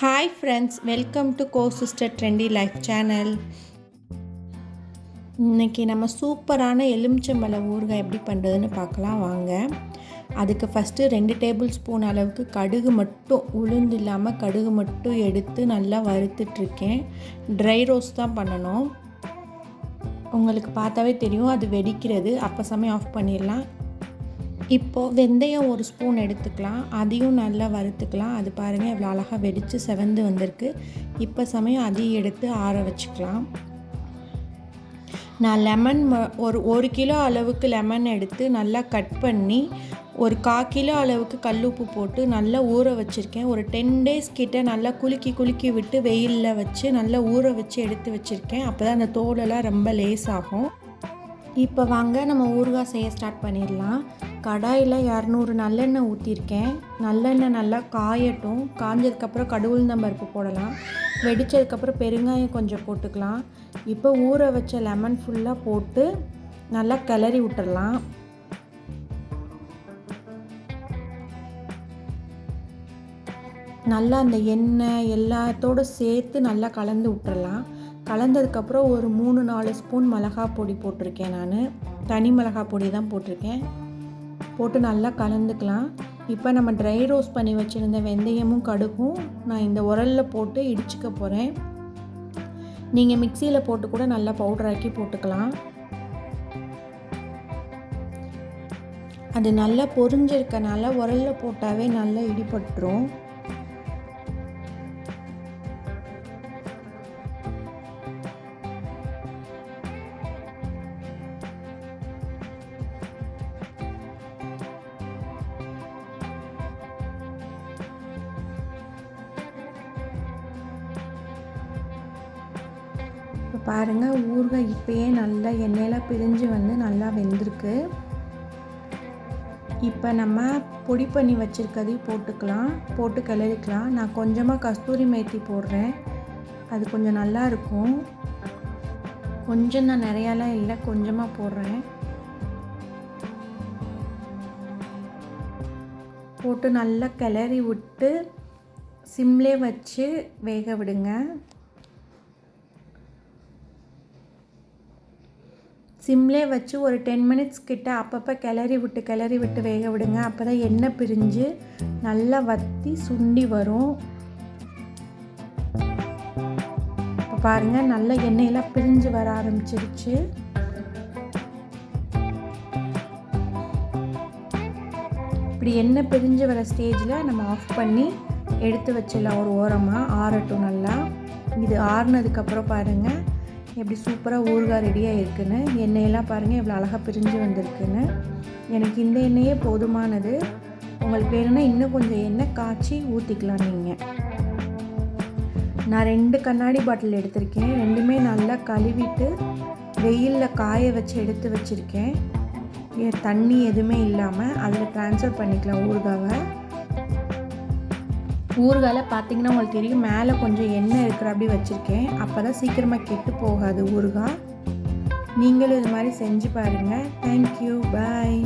Hi friends welcome to co sister trendy life channel இன்றைக்கி நம்ம சூப்பரான எலுமிச்சம்பழ ஊறுகாய் எப்படி பண்ணுறதுன்னு பார்க்கலாம் வாங்க. அதுக்கு ஃபஸ்ட்டு ரெண்டு டேபிள் ஸ்பூன் அளவுக்கு கடுகு மட்டும் உளுந்து இல்லாமல் கடுகு மட்டும் எடுத்து நல்லா வறுத்துட்ருக்கேன் ட்ரை ரோஸ் தான் பண்ணணும். உங்களுக்கு பார்த்தாவே தெரியும் அது வெடிக்கிறது. அப்போ சமயம் ஆஃப் பண்ணிடலாம். இப்போது வெந்தயம் ஒரு ஸ்பூன் எடுத்துக்கலாம். அதையும் நல்லா வறுத்துக்கலாம். அது பாருங்கள் எவ்வளோ அழகாக வெடித்து செவந்து வந்திருக்கு. இப்போ சமயம் அதையும் எடுத்து ஆற வச்சுக்கலாம். நான் லெமன் ஒரு ஒரு கிலோ அளவுக்கு லெமன் எடுத்து நல்லா கட் பண்ணி ஒரு கா கிலோ அளவுக்கு கல்லுப்பு போட்டு நல்லா ஊற வச்சுருக்கேன். ஒரு டென் டேஸ் கிட்ட நல்லா குலுக்கி குலுக்கி விட்டு வெயிலில் வச்சு நல்லா ஊற வச்சு எடுத்து வச்சுருக்கேன். அப்போ தான் அந்த தோலெல்லாம் ரொம்ப லேஸ் ஆகும் இப்போ வாங்க நம்ம ஊறுகாய் செய்ய ஸ்டார்ட் பண்ணிடலாம். கடாயில் இரநூறு நல்லெண்ணெய் ஊற்றிருக்கேன் நல்லெண்ணெய் நல்லா காயட்டும். காஞ்சதுக்கப்புறம் கடுவுளுந்தம் பருப்பு போடலாம். வெடித்ததுக்கப்புறம் பெருங்காயம் கொஞ்சம் போட்டுக்கலாம். இப்போ ஊற வச்ச லெமன் ஃபுல்லாக போட்டு நல்லா கிளறி விட்டுடலாம் நல்லா அந்த எண்ணெய் எல்லாத்தோடு சேர்த்து நல்லா கலந்து விட்டுறலாம். கலந்ததுக்கப்புறம் ஒரு மூணு நாலு ஸ்பூன் மிளகா பொடி போட்டிருக்கேன் நான். தனி மிளகா பொடி தான் போட்டிருக்கேன். போட்டு நல்லா கலந்துக்கலாம். இப்போ நம்ம ட்ரை ரோஸ்ட் பண்ணி வச்சுருந்த வெந்தயமும் கடுகும் நான் இந்த உரலில் போட்டு இடிச்சுக்க போகிறேன் நீங்கள் மிக்சியில் போட்டு கூட நல்லா பவுடராக்கி போட்டுக்கலாம். அது நல்லா பொரிஞ்சிருக்கனால உரலில் போட்டாவே நல்லா இடிபட்டுரும். இப்போ பாருங்கள் ஊறுகாய் இப்போயே நல்லா எண்ணெயில் பிரிஞ்சு வந்து நல்லா வெந்திருக்கு. இப்போ நம்ம பொடி பண்ணி வச்சுருக்கதையும் போட்டுக்கலாம் போட்டு கிளறிக்கலாம். நான் கொஞ்சமாக கஸ்தூரி மேத்தி போடுறேன். அது கொஞ்சம் நல்லா இருக்கும். கொஞ்சம் நான் நிறையாலாம் இல்லை கொஞ்சமாக போடுறேன். போட்டு நல்லா கிளறி விட்டு சிம்லே வச்சு வேக விடுங்க. சிம்லே வச்சு ஒரு டென் மினிட்ஸ் கிட்ட அப்பப்போ கிளறி விட்டு கிளறி விட்டு வேக விடுங்க. அப்போ தான் எண்ணெய் பிரிஞ்சு நல்லா வற்றி சுண்டி வரும். இப்போ பாருங்கள் நல்ல எண்ணெயெல்லாம் பிரிஞ்சு வர ஆரம்பிச்சிருச்சு. இப்படி எண்ணெய் பிரிஞ்சு வர ஸ்டேஜில் நம்ம ஆஃப் பண்ணி எடுத்து வச்சிடலாம் ஒரு ஓரமாக ஆறட்டும் நல்லா. இது ஆறுனதுக்கப்புறம் பாருங்கள் எப்படி சூப்பராக ஊறுகாய் ரெடியாக இருக்குன்னு எண்ணெயெல்லாம் பாருங்கள் எவ்வளோ அழகாக பிரிஞ்சு வந்திருக்குன்னு. எனக்கு இந்த எண்ணெயே போதுமானது. உங்களுக்கு வேணும்னா இன்னும் கொஞ்சம் எண்ணெய் காய்ச்சி ஊற்றிக்கலாம் நீங்கள் நான் ரெண்டு கண்ணாடி பாட்டில் எடுத்திருக்கேன். ரெண்டுமே நல்லா கழுவிட்டு வெயிலில் காய வச்சு எடுத்து வச்சுருக்கேன். தண்ணி எதுவுமே இல்லாமல் அதில் ட்ரான்ஸ்ஃபர் பண்ணிக்கலாம் ஊறுகாவை. ஊறுகாயில் பார்த்தீங்கன்னா உங்களுக்கு தெரியும் மேலே கொஞ்சம் எண்ணெய் இருக்கிற அப்படி வச்சுருக்கேன். அப்போ தான் சீக்கிரமாக கெட்டு போகாது ஊறுகாய். நீங்களும் இது மாதிரி செஞ்சு பாருங்கள் தேங்க்யூ பாய்